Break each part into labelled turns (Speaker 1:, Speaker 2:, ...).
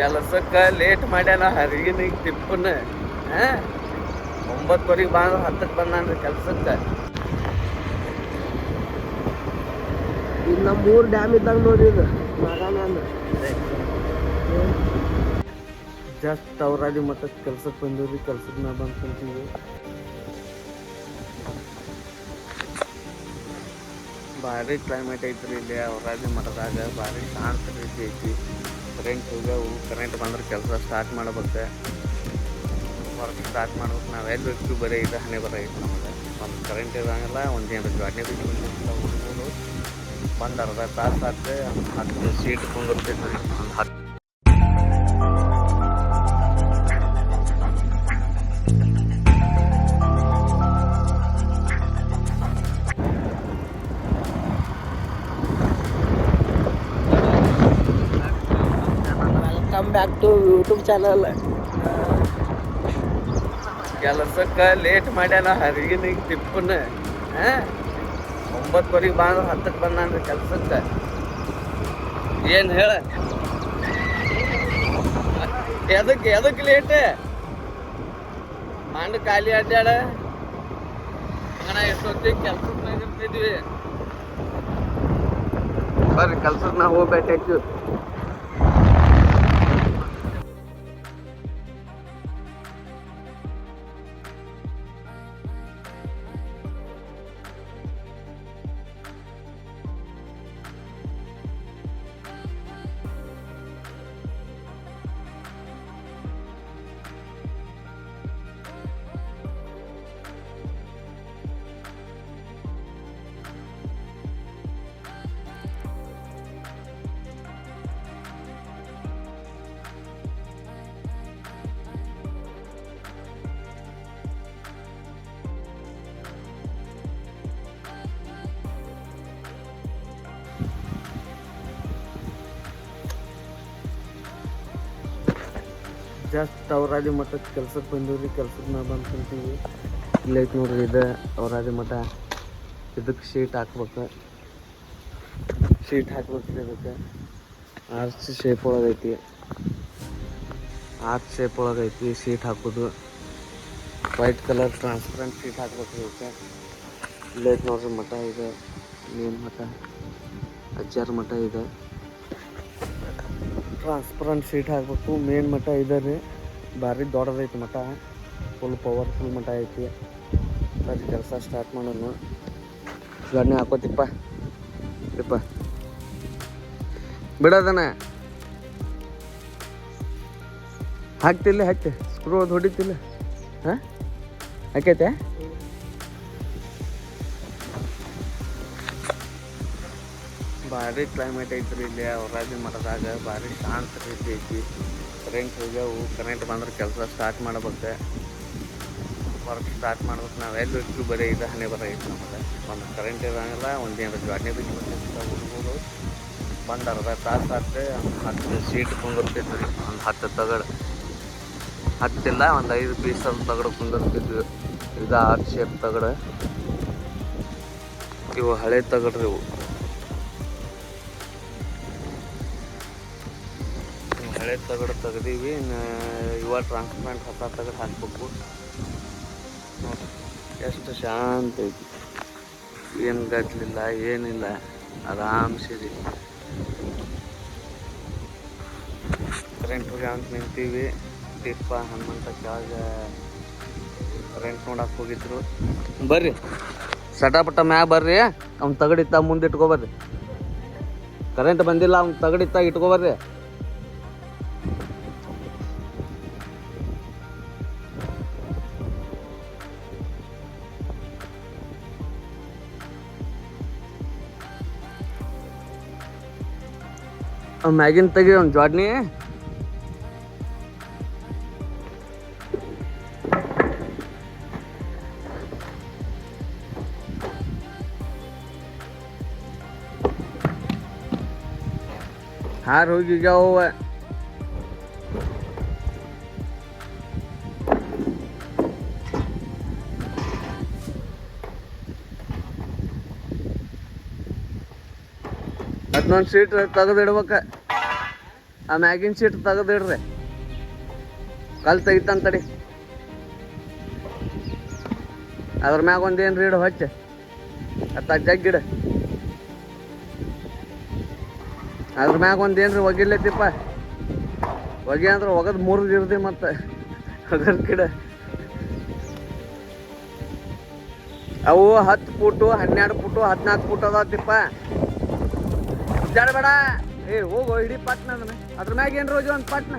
Speaker 1: ಕೆಲಸಕ್ಕೆ ಲೇಟ್ ಮಾಡ್ಯಾನ ಹರಿಗಿನ ತಿಪ್ಪನ ಒಂಬತ್ತುವರೆಗೆ ಬಂದ್ರೆ ಹತ್ತಕ್ಕೆ ಬಂದಾನ್ರಿ ಕೆಲ್ಸಕ್ಕೆ.
Speaker 2: ಇದು ನಮ್ಮ ಮೂರು ಡ್ಯಾಮ್ ಇದ್ದಾಗ ನೋಡಿ ಇದು ಅಂದ್ರೆ
Speaker 1: ಜಸ್ಟ್ ಅವ್ರಾದಿ ಮಠಕ್ಕೆ ಕೆಲ್ಸಕ್ಕೆ ಬಂದಿವ್ರಿ ಕೆಲ್ಸಕ್ಕೆ ನಾ ಬಂದು ಕುಂತೀವಿ. ಭಾರಿ ಕ್ಲೈಮೇಟ್ ಐತ್ರಿ ಇಲ್ಲಿ ಅವ್ರಾದಿ ಮಠದಾಗ ಭಾರಿ ಶಾಂತ ರೀತಿ ಐತಿ. ಕರೆಂಟ್ ಹೋಗ್ಯಾವು ಕರೆಂಟ್ ಬಂದ್ರೆ ಕೆಲಸ ಸ್ಟಾರ್ಟ್ ಮಾಡಬೇಕು. ವರ್ಕ್ ಸ್ಟಾರ್ಟ್ ಮಾಡ್ಬೇಕು. ನಾವು ಎಲ್ಲಿ ಬೇಕು ಬರೀ ಇದು ಹಣೆ ಬರ ಐತಿ ನಮಗೆ. ಒಂದು ಕರೆಂಟ್ ಇರೋಂಗಿಲ್ಲ, ಒಂದು ಏನು ಗಾಡಿ ಬಿಟ್ಟು ಹುಡುಗರು. ಬಂದು ಅರ್ಧ ತಾಸು ಆದ್ರೆ ಒಂದು ಹತ್ತು ಸೀಟ್ ಕುಂದಿರ್ತೈತೆ ಒಂದು ಹತ್ತು
Speaker 2: ಬ್ಯಾಕ್ ಟು ಯೂಟ್ಯೂಬ್ ಚಾನಲ್
Speaker 1: ಕೆಲಸಕ್ಕೆ ಲೇಟ್ ಮಾಡ್ಯಾನ, ಹರಿಗಿನ ಟಿಪ್ಪನ್ನ ಒಂಬತ್ತುವರೆಗೆ ಬಂದ್ರೆ ಹತ್ತಕ್ಕೆ ಬಂದಾನ್ರಿ ಕೆಲಸಕ್ಕೆ. ಏನು ಹೇಳ? ಎದಕ್ಕೆ ಎದಕ್ಕೆ ಲೇಟ್ ಮಂಡ ಖಾಲಿ ಅಡ್ಡಾಡ ಅಣ್ಣ ಎಷ್ಟೊತ್ತಿಗೆ ಕೆಲ್ಸಕ್ಕೆ ಬರ್ರಿ ಕೆಲ್ಸಕ್ಕೆ ನಾವು ಹೋಗ್ಬೇಕಾಯ್ತು. ಜಸ್ಟ್ ತವರಾದಿ ಮಠಕ್ಕೆ ಕೆಲ್ಸಕ್ಕೆ ಬಂದಿವ್ರಿ, ಕೆಲ್ಸಕ್ಕೆ ನಾ ಬಂದು ಐತೆ ನೋಡ್ರಿ ಇದು ಅವ್ರಾದಿ ಮಠ. ಇದಕ್ಕೆ ಶೀಟ್ ಹಾಕ್ಬೇಕು. ಶೀಟ್ ಹಾಕ್ಬೇಕ್ರಿ ಇದಕ್ಕೆ. ಆರ್ಚ್ ಶೇಪ್ ಒಳಗೈತಿ ಆರ್ಚ್ ಶೇಪ್ ಒಳಗೈತಿ ಶೀಟ್ ಹಾಕೋದು. ವೈಟ್ ಕಲರ್ ಟ್ರಾನ್ಸ್ಪರೆಂಟ್ ಶೀಟ್ ಹಾಕ್ಬೇಕ್ರಿ ಇದಕ್ಕೆ. ಇಲ್ಲ ಐತೆ ನೋಡ್ರಿ ಮಠ ಇದೆ ಮೇನ್ ಮಠ. ಅಜ್ಜಾರ ಮಠ ಇದೆ. ಟ್ರಾನ್ಸ್ಪರೆಂಟ್ ಶೀಟ್ ಹಾಕ್ಬೇಕು ಮೇನ್ ಮಠ ಇದೆ ರೀ. ಭಾರಿ ದೊಡ್ಡದೈತಿ ಮಠ. ಫುಲ್ ಪವರ್ಫುಲ್ ಮಠ ಐತಿ. ಸರಿ, ಕೆಲಸ ಸ್ಟಾರ್ಟ್ ಮಾಡೋಣ. ಗಣ್ಯ ಹಾಕೋತಿಪ್ಪ. ಇಪ್ಪ. ಬಿಡೋದನ ಹಾಕ್ತಿಲ್ಲ, ಹಾಕ್ತಿ. ಸ್ಕ್ರೂ ಅದು ಹೊಡಿತಿಲ್ಲ. ಹಾಂ? ಹಾಕೈತೆ? ಭಾರಿ ಕ್ಲೈಮೇಟ್ ಐತ್ರಿ ಇಲ್ಲಿ. ಅವ್ರಾಜಿ ಮಠದಾಗ ಭಾರಿ ಶಾಂತ ರೀತಿ ಐತಿ. ಕರೆಂಟ್ ಹೋಗ್ಯಾವು ಕರೆಂಟ್ ಬಂದ್ರೆ ಕೆಲಸ ಸ್ಟಾರ್ಟ್ ಮಾಡ್ಬೇಕು. ವರ್ಕ್ ಸ್ಟಾರ್ಟ್ ಮಾಡ್ಬೇಕು. ನಾವು ಎಲ್ಲಿ ಹೋಗ್ತೀವಿ ಬರೀ ಇದು ಹಣೆ ಬರ ಐತೆ ನಮಗೆ. ಒಂದು ಕರೆಂಟ್ ಇರೋಂಗಿಲ್ಲ, ಒಂದು ಏನು ಗಾಡಿ ಬಿಟ್ಟು ಹುಡುಗರು ಬಂದು ಅರ್ಧ ತಾಸು ಆದ್ರೆ ಒಂದು ಹತ್ತು ಸೀಟ್ ಕುಂದಿರ್ತೈತೆ ರೀ ಒಂದು ಹತ್ತು ತಗಡು. ಹತ್ತಿಲ್ಲ, ಒಂದು ಐದು ಪೀಸಲ್ಲಿ ತಗಡು ಕುಂದಿರ್ತಿದ್ವಿ. ಇದು ಆರ್ ಶೇಪ್ ತಗಡು. ಇವು ಹಳೆ ತಗಡ್ರಿ ಇವು. ಹಳೆ ತಗಡು ತೆಗ್ದೀವಿ ಯುವ ಟ್ರಾನ್ಸ್ಪ್ಲಾಂಟ್ ಹೊಸ ತಗಡು ಹಾಕ್ಬೇಕು. ಎಷ್ಟು ಶಾಂತ ಐತಿ. ಏನು ಗದ್ದಲಿಲ್ಲ ಏನಿಲ್ಲ ಆರಾಮ್ಸಿರಿ ಕರೆಂಟ್ ಹೋಗಿ ಅಂತ ನಿಂತೀವಿ. ದೀಪ, ಹನುಮಂತ ಕೆಳಗ ಕರೆಂಟ್ ನೋಡಕ್ಕೆ ಹೋಗಿದ್ರು. ಬರ್ರಿ ಸಟಾಪಟ ಮ್ಯಾಗ ಬರ್ರಿ. ಅವ್ನು ತಗಡಿತ್ತ, ಮುಂದೆ ಇಟ್ಕೊಬರ್ರಿ ಕರೆಂಟ್ ಬಂದಿಲ್ಲ, ಅವ್ನು ತಗಡಿತ್ತ ಇಟ್ಕೊ ಬರ್ರಿ ಅವ್ನ್ ಮ್ಯಾಗಿನ್ ತೆಗಿ ಅವ್ನ ಜಾಡ್ನಿ ಹಾರ್ ಹೋಗಿಗ್ಯಾವ ಹದಿನೊಂದು ಸೀಟ್ ತೆಗೆದಿಡ್ಬೇಕ. ಆ ಮ್ಯಾಗಿನ ಸೀಟ್ ತೆಗೆದಿಡ್ರಿ. ಕಲ್ ತೆಗಿತಂತಡಿ ಅದ್ರ ಮ್ಯಾಗ ಒಂದು ಏನು ರೀಡ್ ಹೊಚ್ಚ. ಅತ್ತ ಜಗ್ಗಿಡ. ಅದ್ರ ಮ್ಯಾಗ ಒಂದು ಏನ್ರಿ ಒಗೆ ಅಂದ್ರೆ ಒಗದ್ ಮುರಿದು ಇರ್ದಿ ಮತ್ತೆ. ಅದ್ರ ಗಿಡ ಅವು ಹತ್ತು ಫುಟು ಹನ್ನೆರಡು ಫುಟು ಹದಿನಾಲ್ಕು ಫುಟ್ ಅದಾವತಿಪ್ಪ ಬೇಡ. ಏ, ಹೋಗು, ಇಡೀ ಪಟ್ನ ಅದನ್ನ. ಅದ್ರ ಮ್ಯಾಗ ಏನ್ ರೋಜು? ಒಂದು ಪಟ್ನ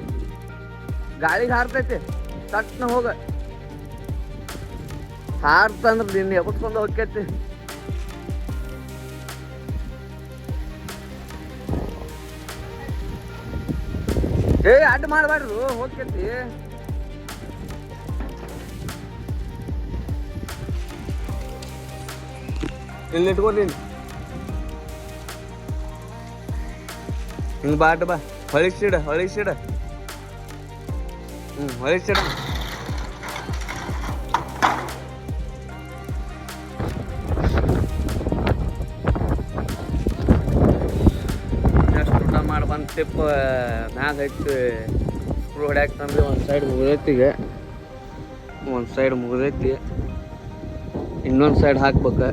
Speaker 1: ಗಾಳಿಗೆ ಹಾರ್ತೈತಿ. ತಟ್ನ ಹೋಗ. ಹಾರ್ತಂದ್ರೆ ನಿನ್ನ ಎಬ್ಸ್ಕೊಂಡು ಹೋಗ್ತೈತಿ ಏ, ಅಡ್ಡ ಮಾಡಬಾರ್ದು ಹೋಗ್ತೈತಿ ಇಲ್ಲಿ ಇಟ್ಕೊಲಿ ಹಿಂಗೆ ಬಾಟ ಬಾ. ಹೊಳಿಸಿಡ ಹೊಳಿಸಿಡ ಹ್ಞೂ ಹೊಳಿಸಿಡ ಊಟ ಮಾಡಿ ಬಂದು ಟಿಪ್ ಮ್ಯಾಗ ಐತಿ ಸ್ಕ್ರೂ ತಂದ್ರೆ ಒಂದು ಸೈಡ್ ಮುಗಿದೈತಿ ಈಗ ಒಂದು ಸೈಡ್ ಮುಗಿದೈತಿ. ಇನ್ನೊಂದು ಸೈಡ್ ಹಾಕ್ಬೇಕು.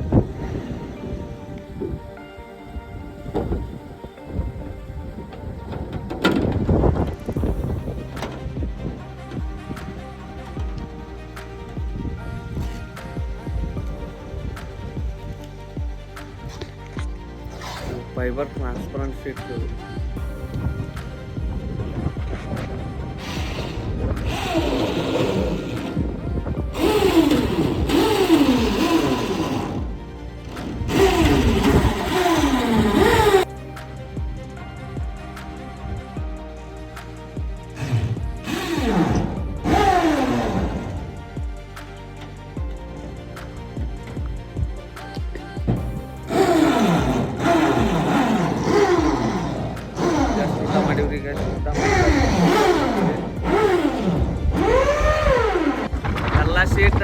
Speaker 1: ಫೈಬರ್ ಟ್ರಾನ್ಸ್ಪರೆಂಟ್ ಫಿಟ್ ಜಾಸ್ತಿ ಸೀಟ್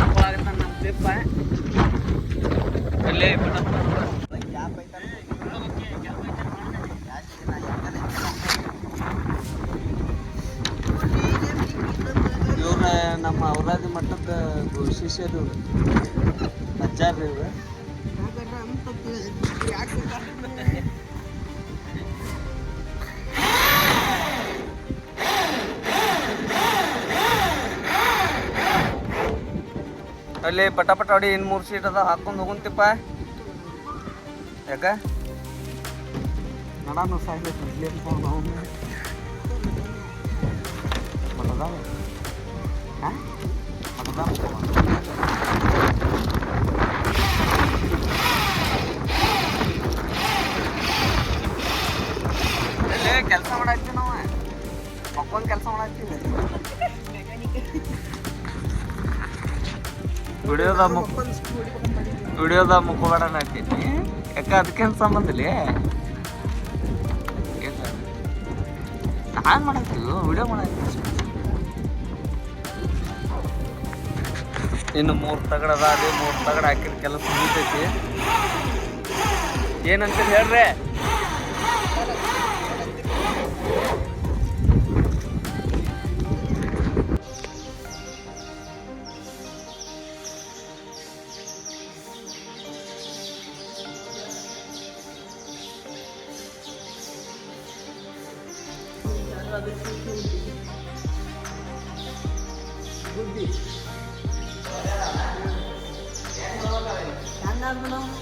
Speaker 1: ನಮ್ಮ ಇವ್ರ ನಮ್ಮ ಔರಾದಿ ಮಠದ ಶಿಷ್ಯರು ಇವ್ರು ಅಜ್ಜಾರ್ರಿ ಇವ್ರು. ಅಲ್ಲಿ ಪಟಾಪಟ ಪಟ ಹೊಡಿ ಇನ್ನು ಮೂರು ಸೀಟ್ ಅದ, ಹಾಕೊಂಡು ಹೋಗುಂತಿಪ್ಪ. ಯಾಕ? ಅಲ್ಲೇ ಕೆಲಸ ಮಾಡಾಕ್ತೀವಿ ನಾವು. ಮಕ್ಕೊಂದು ಕೆಲಸ ಮಾಡಾಕ್ತೀವಿ ವಿಡಿಯೋದ ಮುಖ ವಿಡಿಯೋದ ಮುಖವಾಡ ಹಾಕ್ತೀನಿ ಯಾಕ ಅದಕ್ಕೇನು ಸಂಬಂಧ ಇಲ್ಲಿ? ನಾನು ಮಾಡಾಕ್ತೀವಿ ವಿಡಿಯೋ ಮಾಡಾಕ್ತೀವಿ ಇನ್ನು ಮೂರು ತಗಡ ಅದ ಮೂರು ತಗಡ ಹಾಕಿದ ಕೆಲಸ ಮುಗಿತೈತಿ ಏನಂತೀರಿ ಹೇಳ್ರಿ?
Speaker 2: ನಾವು